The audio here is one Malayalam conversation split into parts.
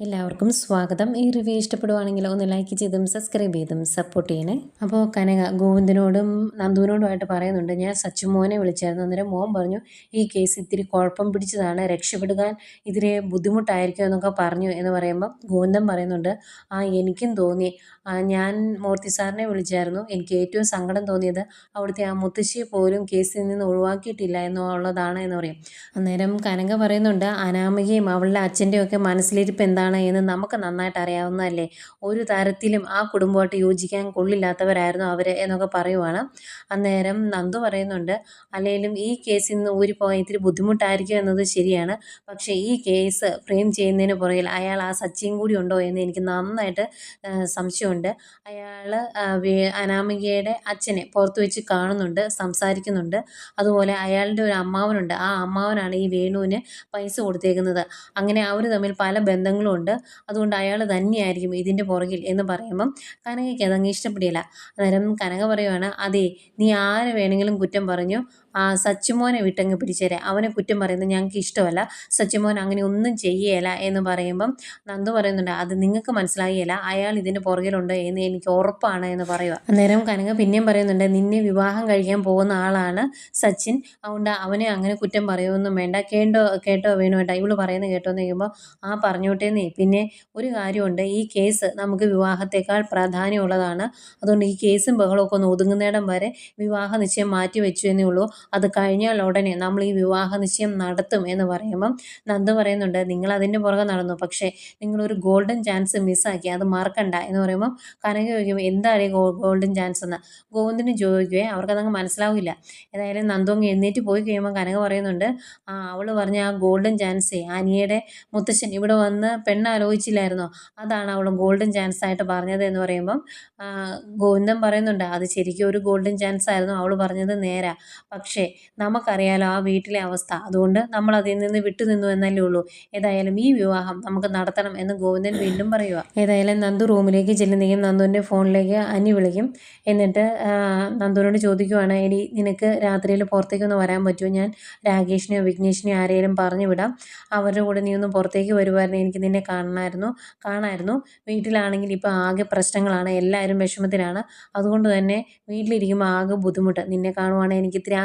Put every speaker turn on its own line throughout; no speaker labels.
എല്ലാവർക്കും സ്വാഗതം. ഈ റിവ്യൂ ഇഷ്ടപ്പെടുവാണെങ്കിൽ ഒന്ന് ലൈക്ക് ചെയ്തും സബ്സ്ക്രൈബ് ചെയ്തും സപ്പോർട്ട് ചെയ്യണേ. അപ്പോൾ കനക ഗോവിന്ദനോടും നന്ദുവിനോടുമായിട്ട് പറയുന്നുണ്ട്. ഞാൻ സച്ചു മോനെ വിളിച്ചായിരുന്നു. അന്നേരം മോൻ പറഞ്ഞു ഈ കേസ് ഇത്തിരി കുഴപ്പം പിടിച്ചതാണ്. രക്ഷപ്പെടുകാൻ ഇതിരെ ബുദ്ധിമുട്ടായിരിക്കും എന്നൊക്കെ പറഞ്ഞു എന്ന് പറയുമ്പോൾ ഗോവിന്ദൻ പറയുന്നുണ്ട് ആ എനിക്കും തോന്നി. ഞാൻ മൂർത്തി സാറിനെ വിളിച്ചായിരുന്നു. എനിക്ക് ഏറ്റവും സങ്കടം തോന്നിയത് അവിടുത്തെ ആ മുത്തശ്ശിയെ പോലും കേസിൽ നിന്ന് ഒഴിവാക്കിയിട്ടില്ല എന്നുള്ളതാണ് എന്ന് പറയും. അന്നേരം കനക പറയുന്നുണ്ട് അനാമികയും അവളുടെ അച്ഛന്റെയും ഒക്കെ മനസ്സിലിരിപ്പ് എന്താണ്? എന്താണ് എന്ന് നമുക്ക് നന്നായിട്ട് അറിയാവുന്നതല്ലേ? ഒരു തരത്തിലും ആ കുടുംബമായിട്ട് യോജിക്കാൻ കൊള്ളില്ലാത്തവരായിരുന്നു അവർ എന്നൊക്കെ പറയുവാണ്. അന്നേരം നന്ദു പറയുന്നുണ്ട് അല്ലെങ്കിലും ഈ കേസിൽ നിന്ന് ഊരിപ്പോകാൻ ഇത്തിരി ബുദ്ധിമുട്ടായിരിക്കും എന്നത് ശരിയാണ്. പക്ഷേ ഈ കേസ് ഫ്രെയിം ചെയ്യുന്നതിന് പുറകിൽ അയാൾ ആ സച്ചിയും കൂടി ഉണ്ടോ എന്ന് എനിക്ക് നന്നായിട്ട് സംശയമുണ്ട്. അയാൾ അനാമികയുടെ അച്ഛനെ പുറത്തു വെച്ച് കാണുന്നുണ്ട് സംസാരിക്കുന്നുണ്ട്. അതുപോലെ അയാളുടെ ഒരു അമ്മാവനുണ്ട്. ആ അമ്മാവനാണ് ഈ വേണുവിന് പൈസ കൊടുത്തേക്കുന്നത്. അങ്ങനെ അവർ തമ്മിൽ പല ബന്ധങ്ങളും ഉണ്ട്. അതുകൊണ്ട് അയാൾ തന്നെയായിരിക്കും ഇതിന്റെ പുറകിൽ എന്ന് പറയുമ്പം കനകയ്ക്ക് അതങ്ങ് ഇഷ്ടപ്പെടുകയില്ല അന്നേരം കനക പറയുവാണ് അതെ നീ ആരെ വേണമെങ്കിലും കുറ്റം പറഞ്ഞു സച്ചുമോനെ വിട്ടങ്ങ് പിടിച്ചേരെ. അവനെ കുറ്റം പറയുന്നത് ഞങ്ങൾക്ക് ഇഷ്ടമല്ല. സച്ചുമോൻ അങ്ങനെ ഒന്നും ചെയ്യേല എന്ന് പറയുമ്പം നന്ദു പറയുന്നുണ്ട് അത് നിങ്ങൾക്ക് മനസ്സിലായില്ല അയാൾ ഇതിന്റെ പുറകിലുണ്ട് എന്ന് എനിക്ക് ഉറപ്പാണ് എന്ന് പറയുക അന്നേരം കനക പിന്നെയും പറയുന്നുണ്ട് നിന്നെ വിവാഹം കഴിക്കാൻ പോകുന്ന ആളാണ് സച്ചിൻ. അതുകൊണ്ട് അവനെ അങ്ങനെ കുറ്റം പറയുമൊന്നും വേണ്ട. കേട്ടോ കേട്ടോ വേണോ വേണ്ട ഇവൾ പറയുന്നത് കേട്ടോ എന്ന് കഴിയുമ്പോൾ ആ പറഞ്ഞോട്ടേന്നേ പിന്നെ ഒരു കാര്യമുണ്ട് ഈ കേസ് നമുക്ക് വിവാഹത്തേക്കാൾ പ്രാധാന്യമുള്ളതാണ് അതുകൊണ്ട് ഈ കേസും ബഹളമൊക്കെ ഒന്ന് ഒതുങ്ങുന്നിടം വരെ വിവാഹ നിശ്ചയം മാറ്റി വെച്ചു എന്നേ ഉള്ളൂ. അത് കഴിഞ്ഞാൽ ഉടനെ നമ്മൾ ഈ വിവാഹ നിശ്ചയം നടത്തും എന്ന് പറയുമ്പം നന്ദു പറയുന്നുണ്ട് നിങ്ങൾ അതിന്റെ പുറകെ നടന്നു. പക്ഷേ നിങ്ങളൊരു ഗോൾഡൻ ചാൻസ് മിസ്സാക്കി അത് മറക്കണ്ട. എന്ന് പറയുമ്പം കനക ചോദിക്കും എന്താണ് ഗോൾഡൻ ചാൻസ് എന്ന്? ഗോവിന്ദിന് ചോദിക്കുകയെ അവർക്കതങ്ങ് മനസ്സിലാവില്ല. ഏതായാലും നന്ദു അങ്ങ് എഴുന്നേറ്റ് പോയി കഴിയുമ്പോൾ കനക പറയുന്നുണ്ട് ആ അവൾ പറഞ്ഞ ആ ഗോൾഡൻ ചാൻസ് അനിയുടെ മുത്തശ്ശൻ ഇവിടെ വന്ന് പെണ്ണാലോചിച്ചില്ലായിരുന്നു? അതാണ് അവൾ ഗോൾഡൻ ചാൻസ് ആയിട്ട് പറഞ്ഞത് എന്ന് പറയുമ്പം ഗോവിന്ദൻ പറയുന്നുണ്ട് അത് ശരിക്കും ഒരു ഗോൾഡൻ ചാൻസ് ആയിരുന്നു അവൾ പറഞ്ഞത് നേരാ. നമുക്കറിയാലോ ആ വീട്ടിലെ അവസ്ഥ. അതുകൊണ്ട് നമ്മൾ അതിൽ നിന്ന് വിട്ടു നിന്നു എന്നല്ലേ ഉള്ളൂ. ഏതായാലും ഈ വിവാഹം നമുക്ക് നടത്തണം എന്ന് ഗോവിന്ദൻ വീണ്ടും പറയുക ഏതായാലും നന്ദു റൂമിലേക്ക് ചെല്ലുന്നെങ്കിൽ നന്ദുവിന്റെ ഫോണിലേക്ക് അനി വിളിക്കും. എന്നിട്ട് നന്ദുവിനോട് ചോദിക്കുവാണ് എടി നിനക്ക് രാത്രിയിൽ പുറത്തേക്കൊന്ന് വരാൻ പറ്റുമോ? ഞാൻ രാകേഷിനെയോ വിഘ്നേഷിനെയോ ആരെയും പറഞ്ഞു വിടാം. അവരുടെ കൂടെ നീ ഒന്ന് പുറത്തേക്ക് വരുമായിരുന്നു എനിക്ക് നിന്നെ കാണണമായിരുന്നു കാണായിരുന്നു വീട്ടിലാണെങ്കിൽ ഇപ്പോൾ ആകെ പ്രശ്നങ്ങളാണ്. എല്ലാവരും വിഷമത്തിലാണ്. അതുകൊണ്ട് തന്നെ വീട്ടിലിരിക്കുമ്പോൾ ആകെ ബുദ്ധിമുട്ട്. നിന്നെ കാണുവാണെങ്കിൽ എനിക്ക് ഇത്തിരി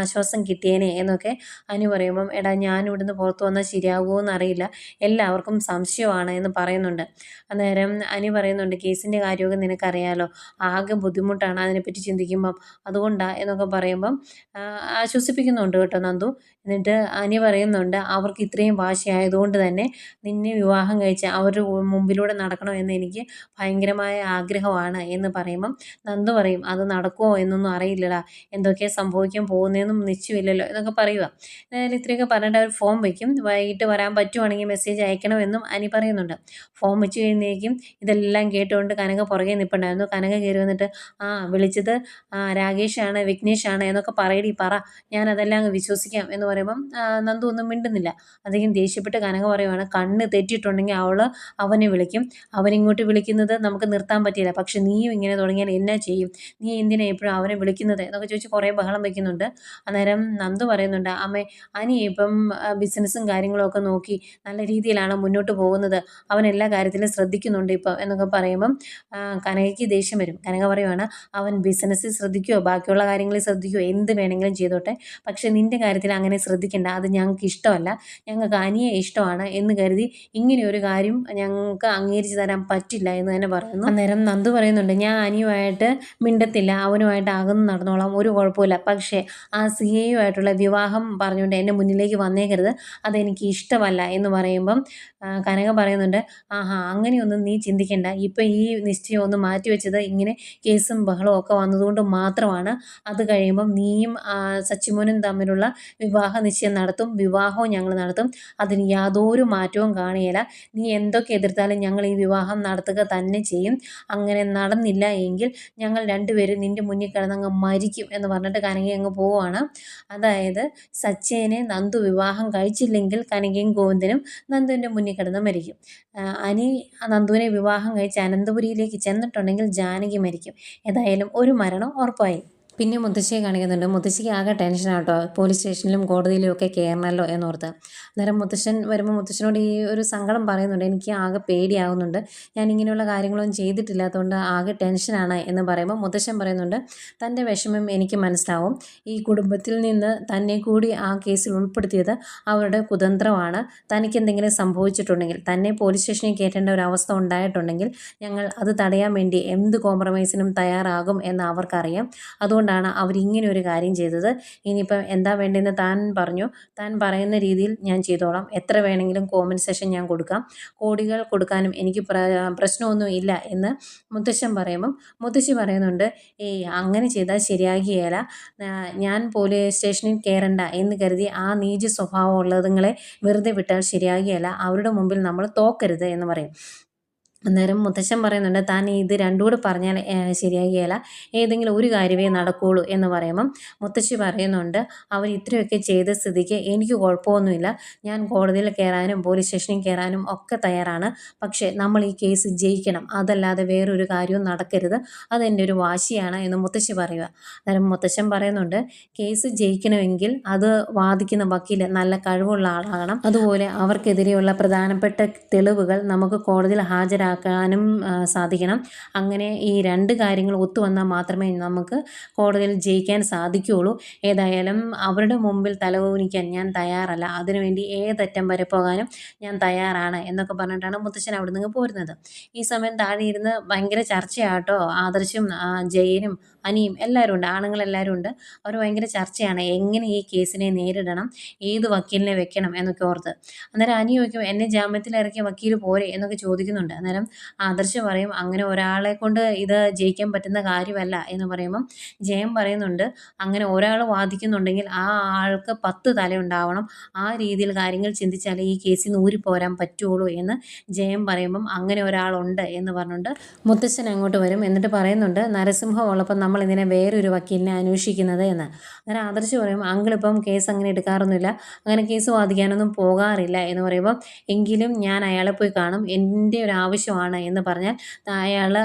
കിട്ടിയേനെ എന്നൊക്കെ അനു പറയുമ്പം എടാ ഞാൻ ഇവിടുന്ന് പുറത്ത് വന്നാൽ ശരിയാകുമോ എന്നറിയില്ല. എല്ലാവർക്കും സംശയമാണ് എന്ന് പറയുന്നുണ്ട്. അന്നേരം അനു പറയുന്നുണ്ട് കേസിന്റെ കാര്യമൊക്കെ നിനക്കറിയാലോ. ആകെ ബുദ്ധിമുട്ടാണ് അതിനെപ്പറ്റി ചിന്തിക്കുമ്പം. അതുകൊണ്ടാണ് എന്നൊക്കെ പറയുമ്പം ആശ്വസിപ്പിക്കുന്നുണ്ട് കേട്ടോ നന്ദു. എന്നിട്ട് അനി പറയുന്നുണ്ട് അവർക്ക് ഇത്രയും വാശിയായതുകൊണ്ട് തന്നെ നിന്നെ വിവാഹം കഴിച്ച് അവരുടെ മുമ്പിലൂടെ നടക്കണമെന്ന് എനിക്ക് ഭയങ്കരമായ ആഗ്രഹമാണ് എന്ന് പറയുമ്പം നന്ദു പറയും അത് നടക്കുമോ എന്നൊന്നും അറിയില്ലടാ. എന്തൊക്കെ സംഭവിക്കാൻ പോകുന്നതെന്നും നിശ്ചയമില്ലല്ലോ എന്നൊക്കെ പറയുക എന്തായാലും ഇത്രയൊക്കെ പറഞ്ഞിട്ട് അവർ ഫോം വയ്ക്കും വൈകിട്ട് വരാൻ പറ്റുവാണെങ്കിൽ മെസ്സേജ് അയക്കണമെന്നും അനി പറയുന്നുണ്ട്. ഫോം വെച്ച് കഴിയുന്നേക്കും ഇതെല്ലാം കേട്ടുകൊണ്ട് കനക പുറകെ നിൽപ്പുണ്ടായിരുന്നു കനക കയറി വന്നിട്ട് ആ വിളിച്ചത് ആ രാകേഷാണ് വിഘ്നേഷാണ് എന്നൊക്കെ പറയടി പറ. ഞാൻ അതെല്ലാം അങ്ങ് വിശ്വസിക്കാം. എന്ന് പറയുമ്പം നന്ദു ഒന്നും മിണ്ടുന്നില്ല. അധികം ദേഷ്യപ്പെട്ട് കനക പറയുവാണ് കണ്ണ് തെറ്റിയിട്ടുണ്ടെങ്കിൽ അവൾ അവനെ വിളിക്കും. അവനിങ്ങോട്ട് വിളിക്കുന്നത് നമുക്ക് നിർത്താൻ പറ്റില്ല. പക്ഷെ നീയും ഇങ്ങനെ തുടങ്ങിയാൽ എന്നാ ചെയ്യും? നീ എന്തിനാ എപ്പോഴും അവനെ വിളിക്കുന്നത്? എന്നൊക്കെ ചോദിച്ച് കുറേ ബഹളം വയ്ക്കുന്നുണ്ട് അന്നേരം നന്ദു പറയുന്നുണ്ട് അമ്മേ അനി ഇപ്പം ബിസിനസ്സും കാര്യങ്ങളൊക്കെ നോക്കി നല്ല രീതിയിലാണ് മുന്നോട്ട് പോകുന്നത്. അവൻ എല്ലാ കാര്യത്തിലും ശ്രദ്ധിക്കുന്നുണ്ട് ഇപ്പം എന്നൊക്കെ പറയുമ്പം കനകയ്ക്ക് ദേഷ്യം വരും. കനക പറയുവാണ് അവൻ ബിസിനസ്സിൽ ശ്രദ്ധിക്കുമോ ബാക്കിയുള്ള കാര്യങ്ങളിൽ ശ്രദ്ധിക്കുമോ എന്ത് വേണമെങ്കിലും ചെയ്തോട്ടെ. പക്ഷേ നിന്റെ കാര്യത്തിൽ അങ്ങനെ ശ്രദ്ധിക്കേണ്ട. അത് ഞങ്ങൾക്ക് ഇഷ്ടമല്ല. ഞങ്ങൾക്ക് അനിയെ ഇഷ്ടമാണ് എന്ന് കരുതി ഒരു കാര്യം ഞങ്ങൾക്ക് അംഗീകരിച്ച് തരാൻ പറ്റില്ല എന്ന് തന്നെ പറയുന്നു. അന്നേരം നന്ദു പറയുന്നുണ്ട് ഞാൻ അനിയുമായിട്ട് മിണ്ടത്തില്ല. അവനുമായിട്ട് അകന്ന് നടന്നോളാം. ഒരു കുഴപ്പമില്ല പക്ഷേ ആ സി എയുമായിട്ടുള്ള വിവാഹം പറഞ്ഞുകൊണ്ട് എന്റെ മുന്നിലേക്ക് വന്നേക്കരുത്. അതെനിക്ക് ഇഷ്ടമല്ല എന്ന് പറയുമ്പം കനക പറയുന്നുണ്ട് ആഹാ അങ്ങനെയൊന്നും നീ ചിന്തിക്കേണ്ട. ഇപ്പം ഈ നിശ്ചയം ഒന്ന് മാറ്റിവെച്ചത് ഇങ്ങനെ കേസും ബഹളവും ഒക്കെ വന്നതുകൊണ്ട് മാത്രമാണ്. അത് കഴിയുമ്പം നീയും സച്ചിമോനും തമ്മിലുള്ള വിവാഹ നിശ്ചയം നടത്തും വിവാഹവും ഞങ്ങൾ നടത്തും. അതിന് യാതൊരു മാറ്റവും കാണുകയില്ല നീ എന്തൊക്കെ എതിർത്താലും ഞങ്ങൾ ഈ വിവാഹം നടത്തുക തന്നെ ചെയ്യും. അങ്ങനെ നടന്നില്ല എങ്കിൽ ഞങ്ങൾ രണ്ടുപേരും നിന്റെ മുന്നിൽ കിടന്നങ്ങ് മരിക്കും എന്ന് പറഞ്ഞിട്ട് കനകി അങ്ങ് പോവുകയാണ് അതായത് സച്ചേനെ നന്ദു വിവാഹം കഴിച്ചില്ലെങ്കിൽ കനകയും ഗോവിന്ദനും നന്ദുവിന്റെ മുന്നിൽ കിടന്ന് മരിക്കും. അനി നന്ദുവിനെ വിവാഹം കഴിച്ച് അനന്തപുരിയിലേക്ക് ചെന്നിട്ടുണ്ടെങ്കിൽ ജാനകി മരിക്കും. ഏതായാലും ഒരു മരണം ഉറപ്പായി. പിന്നെ മുത്തശ്ശിയെ കാണിക്കുന്നുണ്ട്. മുത്തശ്ശിക്ക് ആകെ ടെൻഷനാട്ടോ പോലീസ് സ്റ്റേഷനിലും കോടതിയിലും ഒക്കെ കയറണമല്ലോ എന്നോർത്ത്. അന്നേരം മുത്തശ്ശൻ വരുമ്പോൾ മുത്തശ്ശനോട് ഈ ഒരു സങ്കടം പറയുന്നുണ്ട്. എനിക്ക് ആകെ പേടിയാകുന്നുണ്ട് ഞാൻ ഇങ്ങനെയുള്ള കാര്യങ്ങളൊന്നും ചെയ്തിട്ടില്ലാത്തതുകൊണ്ട് ആകെ ടെൻഷനാണ് എന്ന് പറയുമ്പോൾ മുത്തശ്ശൻ പറയുന്നുണ്ട്. തന്റെ വിഷമം എനിക്ക് മനസ്സിലാവും. ഈ കുടുംബത്തിൽ നിന്ന് തന്നെ കൂടി ആ കേസിൽ ഉൾപ്പെടുത്തിയത് അവരുടെ കുതന്ത്രമാണ്. തനിക്ക് എന്തെങ്കിലും സംഭവിച്ചിട്ടുണ്ടെങ്കിൽ തന്നെ പോലീസ് സ്റ്റേഷനിൽ കയറ്റേണ്ട ഒരു അവസ്ഥ ഉണ്ടായിട്ടുണ്ടെങ്കിൽ ഞങ്ങൾ അത് തടയാൻ വേണ്ടി എന്ത് കോംപ്രമൈസിനും തയ്യാറാകും എന്ന് അവർക്കറിയാം. അതുകൊണ്ടാണ് അവരിങ്ങനെ ഒരു കാര്യം ചെയ്തത്. ഇനിയിപ്പം എന്താ വേണ്ടതെന്ന് താൻ പറഞ്ഞു. താൻ പറയുന്ന രീതിയിൽ ഞാൻ ചെയ്തോളാം. എത്ര വേണമെങ്കിലും കോമ്പൻസേഷൻ ഞാൻ കൊടുക്കാം. കോടികൾ കൊടുക്കാനും എനിക്ക് പ്രശ്നമൊന്നും ഇല്ല എന്ന് മുത്തശ്ശൻ പറയുമ്പം മുത്തശ്ശി പറയുന്നുണ്ട് ഏയ് അങ്ങനെ ചെയ്താൽ ശരിയാകുകയില്ല. ഞാൻ പോലീസ് സ്റ്റേഷനിൽ കയറണ്ട എന്ന് കരുതി ആ നീച സ്വഭാവമുള്ളതുങ്ങളെ വെറുതെ വിട്ടാൽ ശരിയാകുകയില്ല. അവരുടെ മുമ്പിൽ നമ്മൾ തോക്കരുത് എന്ന് പറയും. അന്നേരം മുത്തശ്ശൻ പറയുന്നുണ്ട് താൻ ഇത് രണ്ടും കൂടെ പറഞ്ഞാൽ ശരിയാകുകയില്ല. ഏതെങ്കിലും ഒരു കാര്യമേ നടക്കുകയുള്ളൂ എന്ന് പറയുമ്പം മുത്തശ്ശി പറയുന്നുണ്ട് അവർ ഇത്രയൊക്കെ ചെയ്ത സ്ഥിതിക്ക് എനിക്ക് കുഴപ്പമൊന്നുമില്ല. ഞാൻ കോടതിയിൽ കയറാനും പോലീസ് സ്റ്റേഷനിൽ കയറാനും ഒക്കെ തയ്യാറാണ്. പക്ഷേ നമ്മൾ ഈ കേസ് ജയിക്കണം. അതല്ലാതെ വേറൊരു കാര്യവും നടക്കരുത്. അതെന്റെ ഒരു വാശിയാണ് എന്ന് മുത്തശ്ശി പറയുക. അന്നേരം മുത്തശ്ശൻ പറയുന്നുണ്ട് കേസ് ജയിക്കണമെങ്കിൽ അത് വാദിക്കുന്ന വക്കീൽ നല്ല കഴിവുള്ള ആളാകണം. അതുപോലെ അവർക്കെതിരെയുള്ള പ്രധാനപ്പെട്ട തെളിവുകൾ നമുക്ക് കോടതിയിൽ ഹാജരാക്കാം. മനസ്സിലാക്കാനും സാധിക്കണം. അങ്ങനെ ഈ രണ്ട് കാര്യങ്ങൾ ഒത്തു വന്നാൽ മാത്രമേ നമുക്ക് കോടതിയിൽ ജയിക്കാൻ സാധിക്കുകയുള്ളൂ. ഏതായാലും അവരുടെ മുമ്പിൽ തലകുനിക്കാൻ ഞാൻ തയ്യാറല്ല. അതിനുവേണ്ടി ഏതറ്റം വരെ പോകാനും ഞാൻ തയ്യാറാണ് എന്നൊക്കെ പറഞ്ഞിട്ടാണ് മുത്തശ്ശൻ അവിടെ നിന്ന് പോരുന്നത്. ഈ സമയം താഴെ ഇരുന്ന് ഭയങ്കര ചർച്ചയാട്ടോ. ആദർശും ജയനും അനിയും എല്ലാവരും ഉണ്ട് ആണുങ്ങളെല്ലാവരും ഉണ്ട്. അവർ ഭയങ്കര ചർച്ചയാണ് എങ്ങനെ ഈ കേസിനെ നേരിടണം ഏത് വക്കീലിനെ വെക്കണം എന്നൊക്കെ ഓർത്ത്. അന്നേരം അനി ചോദിക്കും എന്നെ ജാമ്യത്തിൽ ഇറക്കിയ വക്കീൽ പോരെ? എന്നൊക്കെ ചോദിക്കുന്നുണ്ട്. അന്നേരം ആദർശ് പറയും അങ്ങനെ ഒരാളെ കൊണ്ട് ഇത് ജയിക്കാൻ പറ്റുന്ന കാര്യമല്ല എന്ന് പറയുമ്പം ജയം പറയുന്നുണ്ട്. അങ്ങനെ ഒരാൾ വാദിക്കുന്നുണ്ടെങ്കിൽ ആ ആൾക്ക് പത്ത് തലയുണ്ടാവണം. ആ രീതിയിൽ കാര്യങ്ങൾ ചിന്തിച്ചാലേ ഈ കേസിൽ നിന്ന് ഊരിപ്പോരാൻ പറ്റുള്ളൂ എന്ന് ജയം പറയുമ്പം അങ്ങനെ ഒരാളുണ്ട് എന്ന് പറഞ്ഞുകൊണ്ട് മുത്തശ്ശൻ അങ്ങോട്ട് വരും. എന്നിട്ട് പറയുന്നുണ്ട് നരസിംഹം ഉള്ളപ്പോൾ നമ്മൾ ഇതിനെ വേറൊരു വക്കീലിനെ അന്വേഷിക്കുന്നത് എന്ന്. അങ്ങനെ ആദർശ് പറയും അങ്കിളിപ്പം കേസ് അങ്ങനെ എടുക്കാറൊന്നുമില്ല. അങ്ങനെ കേസ് വാദിക്കാനൊന്നും പോകാറില്ല എന്ന് പറയുമ്പോൾ എങ്കിലും ഞാൻ അയാളെ പോയി കാണും. എന്റെ ഒരു ആവശ്യമാണ് എന്ന് പറഞ്ഞാൽ അയാൾ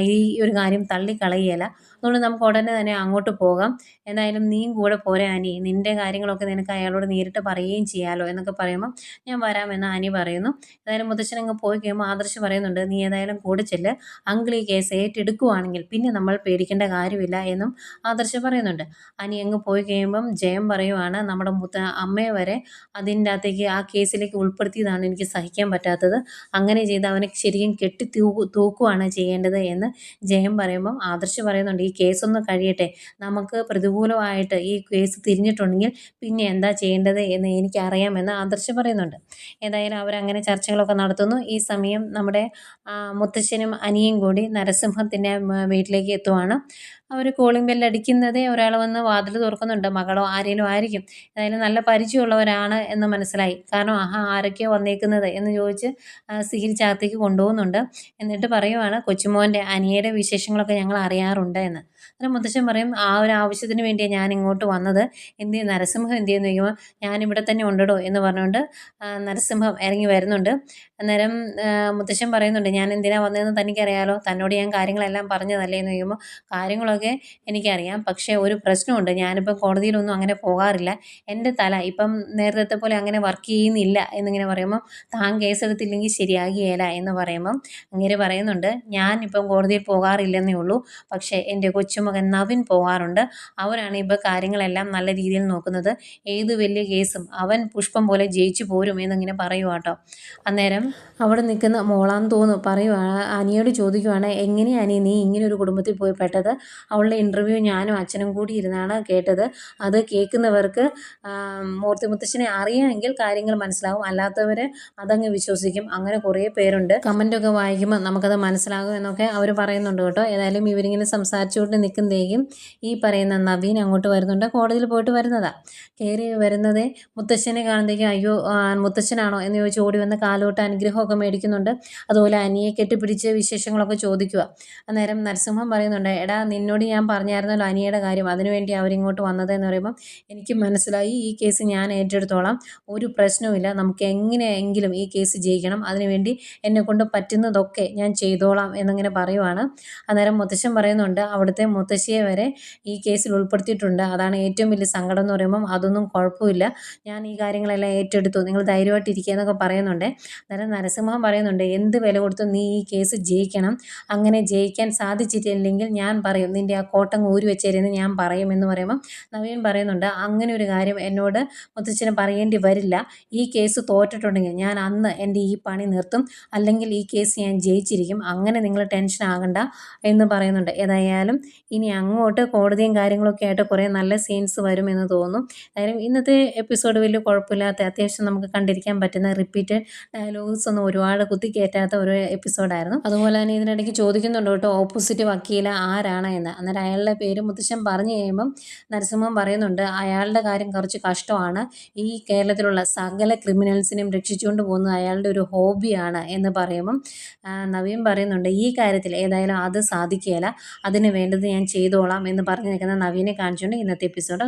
ഈ ഒരു കാര്യം തള്ളിക്കളയുകയില്ല. അതുകൊണ്ട് നമുക്ക് ഉടനെ തന്നെ അങ്ങോട്ട് പോകാം. എന്തായാലും നീയും കൂടെ പോരെ ആനി നിന്റെ കാര്യങ്ങളൊക്കെ നിനക്ക് അയാളോട് നേരിട്ട് പറയുകയും ചെയ്യാമല്ലോ എന്നൊക്കെ പറയുമ്പോൾ ഞാൻ വരാമെന്ന് ആനി പറയുന്നു. ഏതായാലും മുത്തശ്ശൻ അങ്ങ് പോയി കഴിയുമ്പോൾ ആദർശ് പറയുന്നുണ്ട് നീ ഏതായാലും കൂടെ ചെല്ല്. അങ്കിൾ ഈ കേസ് ഏറ്റെടുക്കുവാണെങ്കിൽ പിന്നെ നമ്മൾ പേടിക്കേണ്ട കാര്യമില്ല എന്നും ആദർശ് പറയുന്നുണ്ട്. അനി അങ്ങ് പോയി കഴിയുമ്പം ജയം പറയുവാണ് നമ്മുടെ മുത്ത അമ്മയെ വരെ അതിന്റെ അകത്തേക്ക് ആ കേസിലേക്ക് ഉൾപ്പെടുത്തിയതാണ് എനിക്ക് സഹിക്കാൻ പറ്റാത്തത്. അങ്ങനെ ചെയ്ത് അവനെ ശരിക്കും കെട്ടി തൂക്കു തൂക്കുവാണ് ചെയ്യേണ്ടത് എന്ന് ജയം പറയുമ്പം ആദർശ് പറയുന്നുണ്ട്. ഈ കേസൊന്ന് കഴിയട്ടെ. നമുക്ക് പ്രതികൂലമായിട്ട് ഈ കേസ് തിരിഞ്ഞിട്ടുണ്ടെങ്കിൽ പിന്നെ എന്താ ചെയ്യേണ്ടത് എന്ന് എനിക്കറിയാമെന്ന് ആദർശ പറയുന്നുണ്ട്. ഏതായാലും അവരങ്ങനെ ചർച്ചകളൊക്കെ നടത്തുന്നു. ഈ സമയം നമ്മുടെ മുത്തശ്ശനും അനിയും കൂടി നരസിംഹത്തിന്റെ വീട്ടിലേക്ക് എത്തുവാണ്. അവർ കോളിംഗ് ബെല്ല് അടിക്കുന്നതേ ഒരാൾ വന്ന് വാതിൽ തുറക്കുന്നുണ്ട്. മകളോ ആരെങ്കിലും ആയിരിക്കും. ഏതായാലും നല്ല പരിചയമുള്ളവരാണ് എന്ന് മനസ്സിലായി. കാരണം ആഹാ ആരൊക്കെയോ വന്നേക്കുന്നത്? എന്ന് ചോദിച്ച് സ്വീകരിച്ചകത്തേക്ക് കൊണ്ടുപോകുന്നുണ്ട്. എന്നിട്ട് പറയുവാണ് കൊച്ചുമോന്റെ അനിയയുടെ വിശേഷങ്ങളൊക്കെ ഞങ്ങൾ അറിയാറുണ്ട് എന്ന്. അന്നേരം മുത്തശ്ശൻ പറയും ആ ഒരു ആവശ്യത്തിന് വേണ്ടിയാണ് ഞാൻ ഇങ്ങോട്ട് വന്നത്. എന്ത് നരസിംഹം എന്ത് ചെയ്യുന്നു? ചോദിക്കുമ്പോൾ ഞാനിവിടെ തന്നെ ഉണ്ടടോ എന്ന് പറഞ്ഞുകൊണ്ട് നരസിംഹം ഇറങ്ങി വരുന്നുണ്ട്. അന്നേരം മുത്തശ്ശൻ പറയുന്നുണ്ട് ഞാൻ എന്തിനാണ് വന്നതെന്ന് തനിക്കറിയാലോ. തന്നോട് ഞാൻ കാര്യങ്ങളെല്ലാം പറഞ്ഞതല്ലേ? എന്ന് ചോദിക്കുമ്പോൾ കാര്യങ്ങളൊക്കെ എനിക്കറിയാം. പക്ഷേ ഒരു പ്രശ്നമുണ്ട്. ഞാനിപ്പം കോടതിയിലൊന്നും അങ്ങനെ പോകാറില്ല. എന്റെ തല ഇപ്പം നേരത്തെ പോലെ അങ്ങനെ വർക്ക് ചെയ്യുന്നില്ല എന്നിങ്ങനെ പറയുമ്പോൾ താൻ കേസെടുത്തില്ലെങ്കിൽ ശരിയാകുകയില്ല എന്ന് പറയുമ്പം അങ്ങനെ പറയുന്നുണ്ട്. ഞാൻ ഇപ്പം കോടതിയിൽ പോകാറില്ലെന്നേ ഉള്ളൂ. പക്ഷേ എന്റെ കൊച്ചുമകൻ നവിൻ പോകാറുണ്ട്. അവരാണ് ഇപ്പോൾ കാര്യങ്ങളെല്ലാം നല്ല രീതിയിൽ നോക്കുന്നത്. ഏത് വലിയ കേസും അവൻ പുഷ്പം പോലെ ജയിച്ചു പോരും എന്നിങ്ങനെ പറയുവാട്ടോ അന്നേരം അവിടെ നിൽക്കുന്ന മോളാന്ന് തോന്നുന്നു പറയുവാണ് അനിയോട് ചോദിക്കുവാണ് എങ്ങനെയാണ് നീ ഇങ്ങനെ ഒരു കുടുംബത്തിൽ പോയി പെട്ടത്? അവളുടെ ഇന്റർവ്യൂ ഞാനും അച്ഛനും കൂടി ഇരുന്നാണ് കേട്ടത്. അത് കേൾക്കുന്നവർക്ക് മൂർത്തി മുത്തശ്ശനെ അറിയാമെങ്കിൽ കാര്യങ്ങൾ മനസ്സിലാവും. അല്ലാത്തവർ അതങ്ങ് വിശ്വസിക്കും. അങ്ങനെ കുറേ പേരുണ്ട്. കമന്റൊക്കെ വായിക്കുമ്പോൾ നമുക്കത് മനസ്സിലാകും എന്നൊക്കെ അവർ പറയുന്നുണ്ട് കേട്ടോ. ഏതായാലും ഇവരിങ്ങനെ സംസാരിച്ചുകൊണ്ട് നിൽക്കുന്നതേക്കും ഈ പറയുന്ന നവീൻ അങ്ങോട്ട് വരുന്നുണ്ട്. കോടതിയിൽ പോയിട്ട് വരുന്നതാണ് കയറി വരുന്നതേ മുത്തശ്ശനെ കാണുന്നതേക്കും അയ്യോ മുത്തശ്ശനാണോ എന്ന് ചോദിച്ച് ഓടി വന്ന് കാലോട്ട് അനുഗ്രഹമൊക്കെ മേടിക്കുന്നുണ്ട്. അതുപോലെ അനിയെ കെട്ടിപ്പിടിച്ച് വിശേഷങ്ങളൊക്കെ ചോദിക്കുക അന്നേരം നരസിംഹം പറയുന്നുണ്ട് എടാ നിന്നോട് ഞാൻ പറഞ്ഞായിരുന്നല്ലോ അനിയുടെ കാര്യം. അതിനുവേണ്ടി അവരിങ്ങോട്ട് വന്നതെന്ന് പറയുമ്പം എനിക്ക് മനസ്സിലായി ഈ കേസ് ഞാൻ ഏറ്റെടുത്തോളാം. ഒരു പ്രശ്നവുമില്ല. നമുക്ക് എങ്ങനെയെങ്കിലും ഈ കേസ് ജയിക്കണം. അതിനുവേണ്ടി എന്നെക്കൊണ്ട് പറ്റുന്നതൊക്കെ ഞാൻ ചെയ്തോളാം എന്നിങ്ങനെ പറയുവാണ്. അന്നേരം മുത്തശ്ശൻ പറയുന്നുണ്ട് അവിടുത്തെ മുത്തശ്ശിയെ വരെ ഈ കേസിൽ ഉൾപ്പെടുത്തിയിട്ടുണ്ട്. അതാണ് ഏറ്റവും വലിയ സങ്കടം എന്ന് പറയുമ്പം അതൊന്നും കുഴപ്പമില്ല. ഞാൻ ഈ കാര്യങ്ങളെല്ലാം ഏറ്റെടുത്തു. നിങ്ങൾ ധൈര്യമായിട്ട് ഇരിക്കുക എന്നൊക്കെ പറയുന്നുണ്ട്. അന്നേരം നരസിംഹം പറയുന്നുണ്ട് എന്ത് വില കൊടുത്തും നീ ഈ കേസ് ജയിക്കണം. അങ്ങനെ ജയിക്കാൻ സാധിച്ചിട്ടില്ലെങ്കിൽ ഞാൻ പറയും ആ കോട്ടം ഊരി വെച്ചേരെന്ന് ഞാൻ പറയുമെന്ന് പറയുമ്പം നവീൻ പറയുന്നുണ്ട് അങ്ങനെ ഒരു കാര്യം എന്നോട് മുത്തച്ഛന് പറയേണ്ടി വരില്ല. ഈ കേസ് തോറ്റിട്ടുണ്ടെങ്കിൽ ഞാൻ അന്ന് എന്റെ ഈ പണി നിർത്തും. അല്ലെങ്കിൽ ഈ കേസ് ഞാൻ ജയിച്ചിരിക്കും. അങ്ങനെ നിങ്ങൾ ടെൻഷൻ ആകണ്ട എന്ന് പറയുന്നുണ്ട്. ഏതായാലും ഇനി അങ്ങോട്ട് കോടതിയും കാര്യങ്ങളൊക്കെ ആയിട്ട് കുറേ നല്ല സീൻസ് വരുമെന്ന് തോന്നുന്നു കാര്യം ഇന്നത്തെ എപ്പിസോഡ് വലിയ കുഴപ്പമില്ലാത്ത അത്യാവശ്യം നമുക്ക് കണ്ടിരിക്കാൻ പറ്റുന്ന റിപ്പീറ്റഡ് ഡയലോഗ്സ് ഒന്നും ഒരുപാട് കുത്തിക്കയറ്റാത്ത ഒരു എപ്പിസോഡായിരുന്നു. അതുപോലെ തന്നെ ഇതിനിടയ്ക്ക് ചോദിക്കുന്നുണ്ട് കേട്ടോ ഓപ്പോസിറ്റ് വക്കീല ആരാണ് എന്ന്. അന്നേരം അയാളുടെ പേര് മുത്തശ്ശൻ പറഞ്ഞു കഴിയുമ്പം നരസിംഹം പറയുന്നുണ്ട് അയാളുടെ കാര്യം കുറച്ച് കഷ്ടമാണ്. ഈ കേരളത്തിലുള്ള സകല ക്രിമിനൽസിനെയും രക്ഷിച്ചുകൊണ്ട് പോകുന്നത് അയാളുടെ ഒരു ഹോബിയാണ് എന്ന് പറയുമ്പം നവീൻ പറയുന്നുണ്ട് ഈ കാര്യത്തിൽ ഏതായാലും അത് സാധിക്കുകയില്ല. അതിന് വേണ്ടത് ഞാൻ ചെയ്തോളാം എന്ന് പറഞ്ഞു നിൽക്കുന്ന നവീനെ കാണിച്ചുകൊണ്ട് ഇന്നത്തെ എപ്പിസോഡ്